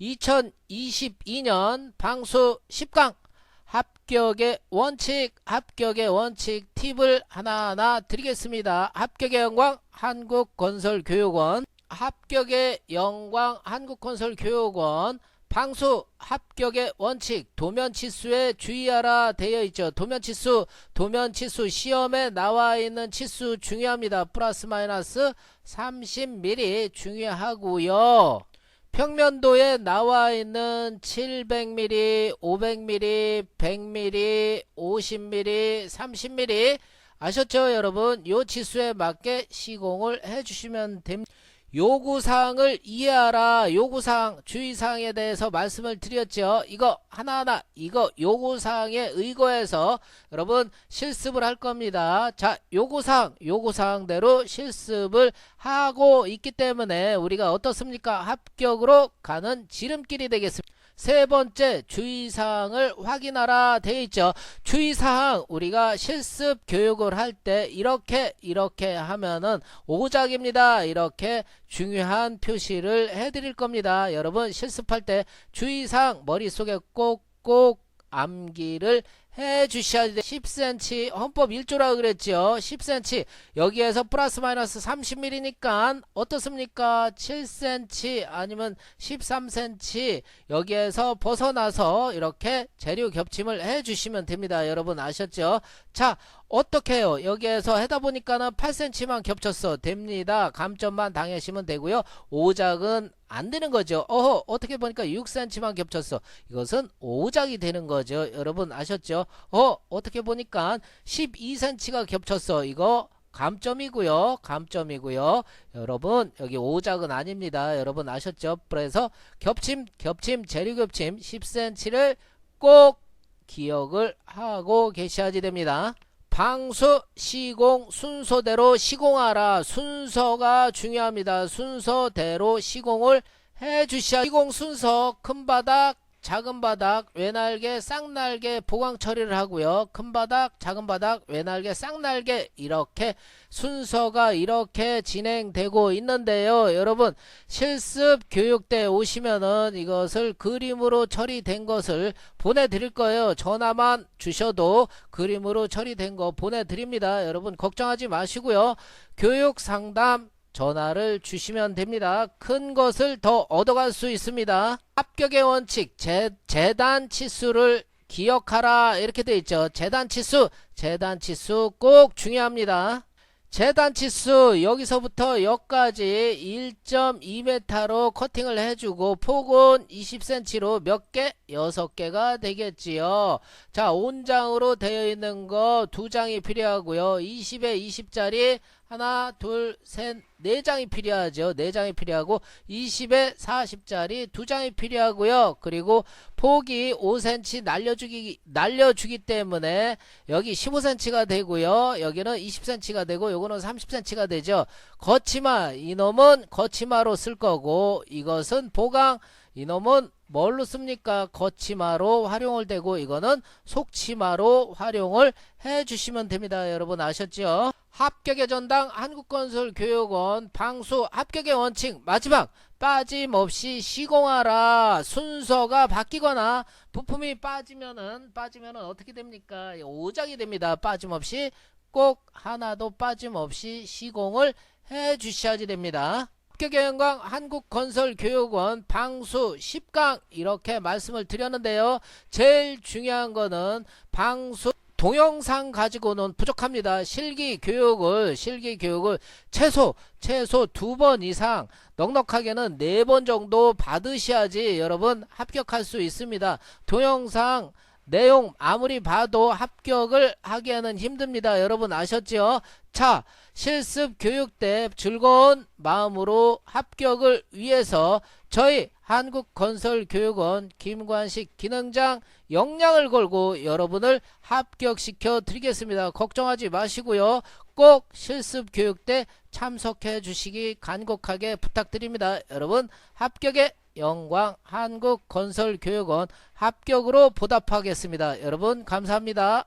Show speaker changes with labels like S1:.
S1: 2022년 방수 10강 합격의 원칙, 합격의 원칙 팁을 하나하나 드리겠습니다. 합격의 영광 한국건설교육원, 합격의 영광 한국건설교육원, 방수 합격의 원칙 도면치수에 주의하라 되어 있죠. 도면치수 도면치수 시험에 나와 있는 치수 중요합니다. 플러스 마이너스 30mm 중요하고요. 평면도에 나와 있는 700mm, 500mm, 100mm, 50mm, 30mm 아셨죠 여러분? 요 치수에 맞게 시공을 해주시면 됩니다. 요구사항을 이해하라. 요구사항 주의사항에 대해서 말씀을 드렸죠. 이거 하나하나 이거 요구사항에 의거해서 여러분 실습을 할 겁니다. 자 요구사항 요구사항대로 실습을 하고 있기 때문에 우리가 어떻습니까? 합격으로 가는 지름길이 되겠습니다 세 번째 주의사항을 확인하라 되어 있죠. 주의사항 우리가 실습 교육을 할 때 이렇게 이렇게 하면은 오작입니다. 이렇게 중요한 표시를 해드릴 겁니다. 여러분 실습할 때 주의사항 머릿속에 꼭꼭 암기를 해 주셔야 돼. 10cm 헌법 1조라 그랬죠. 10cm 여기에서 플러스 마이너스 30mm니까 어떻습니까? 7cm 아니면 13cm 여기에서 벗어나서 이렇게 재료 겹침을 해 주시면 됩니다. 여러분 아셨죠? 자 어떻게 해요? 여기에서 해다 보니까는 8cm만 겹쳤어. 됩니다. 감점만 당하시면 되고요. 오작은 안 되는 거죠. 어허, 어떻게 보니까 6cm만 겹쳤어. 이것은 오작이 되는 거죠. 여러분 아셨죠? 어, 어떻게 보니까 12cm가 겹쳤어. 이거 감점이고요. 감점이고요. 여러분 여기 오작은 아닙니다. 여러분 아셨죠? 그래서 겹침, 겹침, 재료 겹침 10cm를 꼭 기억을 하고 계셔야지 됩니다. 방수 시공 순서대로 시공하라. 순서가 중요합니다. 순서대로 시공을 해 주셔야 시공 순서 큰 바닥 작은 바닥 외날개 쌍날개 보강 처리를 하고요. 큰 바닥 작은 바닥 외날개 쌍날개 이렇게 순서가 이렇게 진행되고 있는데요. 여러분 실습 교육 때 오시면은 이것을 그림으로 처리된 것을 보내드릴 거예요. 전화만 주셔도 그림으로 처리된 거 보내드립니다. 여러분 걱정하지 마시고요. 교육 상담 전화를 주시면 됩니다. 큰 것을 더 얻어갈 수 있습니다. 합격의 원칙 재, 재단 치수를 기억하라 이렇게 돼 있죠. 재단 치수 재단 치수 꼭 중요합니다. 재단 치수 여기서부터 여기까지 1.2m로 커팅을 해주고 폭은 20cm로 몇 개? 6개가 되겠지요. 자 온장으로 되어 있는 거 두 장이 필요하고요. 20에 20짜리 하나 둘 셋 네 장이 필요하죠 네 장이 필요하고 20에 40짜리 두 장이 필요하고요 그리고 폭이 5cm 날려주기 날려주기 때문에 여기 15cm가 되고요 여기는 20cm가 되고 요거는 30cm가 되죠 거치마 이놈은 거치마로 쓸 거고 이것은 보강 이놈은 뭘로 씁니까? 거치마로 활용을 되고 이거는 속치마로 활용을 해 주시면 됩니다. 여러분 아셨죠? 합격의 전당 한국건설 교육원 방수 합격의 원칙 마지막 빠짐없이 시공하라 순서가 바뀌거나 부품이 빠지면은 빠지면은 어떻게 됩니까? 오작이 됩니다. 빠짐없이 꼭 하나도 빠짐없이 시공을 해 주셔야지 됩니다. 합격의 영광 한국건설교육원 방수 10강 이렇게 말씀을 드렸는데요. 제일 중요한 거는 방수 동영상 가지고는 부족합니다. 실기 교육을 실기 교육을 최소 최소 두 번 이상 넉넉하게는 네 번 정도 받으셔야지 여러분 합격할 수 있습니다. 동영상 내용 아무리 봐도 합격을 하기에는 힘듭니다. 여러분 아셨죠? 자, 실습 교육 때 즐거운 마음으로 합격을 위해서 저희 한국건설교육원 김관식 기능장 역량을 걸고 여러분을 합격시켜 드리겠습니다. 걱정하지 마시고요. 꼭 실습 교육 때 참석해 주시기 간곡하게 부탁드립니다. 여러분 합격의 영광 한국건설교육원 합격으로 보답하겠습니다. 여러분 감사합니다.